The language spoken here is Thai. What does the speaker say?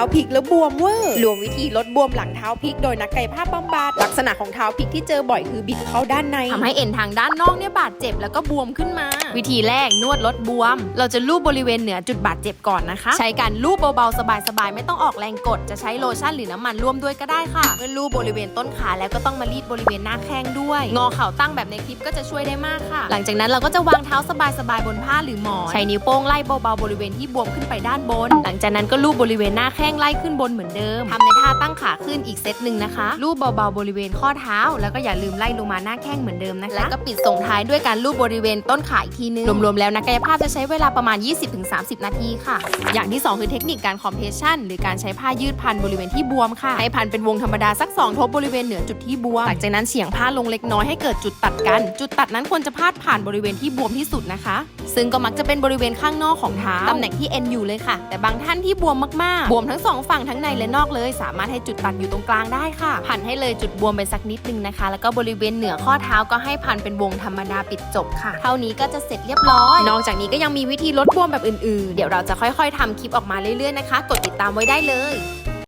าพลิกแล้วบวมเวอร์รวมวิธีลดบวมหลังเท้าพลิกโดยนักกายภาพบำบัดลักษณะของเท้าพลิกที่เจอบ่อยคือบิดเข้าด้านในทำให้เอ็นทางด้านนอกเนี่ยบาดเจ็บแล้วก็บวมขึ้นมา วิธีแรกนวดลดบวม เราจะลูบบริเวณเหนือจุดบาดเจ็บก่อนนะคะ ใช้การลูบเบาๆสบายๆไม่ต้องออกแรงกด จะใช้โลชั่นหรือน้ำมันร่วมด้วยก็ได้ค่ะเมื่อลูบบริเวณต้นขาแล้วก็ต้องมารีดบริเวณหน้าแข้งด้วย งอเข่าตั้งแบบในคลิปก็จะช่วยได้มากค่ะ หลังจากนั้นเราก็จะวางเท้าสบายๆบนผ้าหรือหมอนใช้นิ้วโป้งไล่เบาๆบริเวณที่บวมขึ้นไปด้านบน หลังจากนั้นก็ลูบบริเวณหน้าแข้งไล่ขึ้นบนเหมือนเดิมทำในท่าตั้งขาขึ้นอีกเซตหนึ่งนะคะลูบเบาๆบริเวณข้อเท้า แล้วก็อย่าลืมไล่ลงมาหน้าแข้งเหมือนเดิมนะคะแล้วก็ปิดส่งท้ายด้วยการลูบบริเวณต้นขาอีกทีนึงรวมๆแล้วนักกายภาพจะใช้เวลาประมาณ 20-30 นาทีค่ะ อย่างที่ 2 คือเทคนิคการคอมเพรสชันหรือการใช้ผ้ายืดพันบริเวณที่บวมค่ะให้พันเป็นวงธรรมดาสัก 2 ทบบริเวณเหนือจุดที่บวมหลังจากนั้นเฉียงผ้าลงเล็กน้อยให้เกิดจุดตัดกัน จุดตัดนั้นควรจะพาดผ่านบริเวณที่บวมที่สุดนะคะ ซึ่งก็มักจะเป็นบริเวณข้างนอกของเท้าตำแหน่งที่เอ็นอยู่เลยค่ะ แต่บางท่านที่บวมมากๆบวมทั้งสองฝั่งทั้งในและนอกเลย สามารถให้จุดตัดอยู่ตรงกลางได้ค่ะพันให้เลยจุดบวมไปสักนิดนึงนะคะ แล้วก็บริเวณเหนือข้อเท้าก็ให้พันเป็นวงธรรมดาปิดจบค่ะ เท่านี้ก็จะเสร็จเรียบร้อย นอกจากนี้ก็ยังมีวิธีลดบวมแบบอื่นๆ เดี๋ยวเราจะค่อยๆทำคลิปออกมาเรื่อยๆนะคะ กดติดตามไว้ได้เลย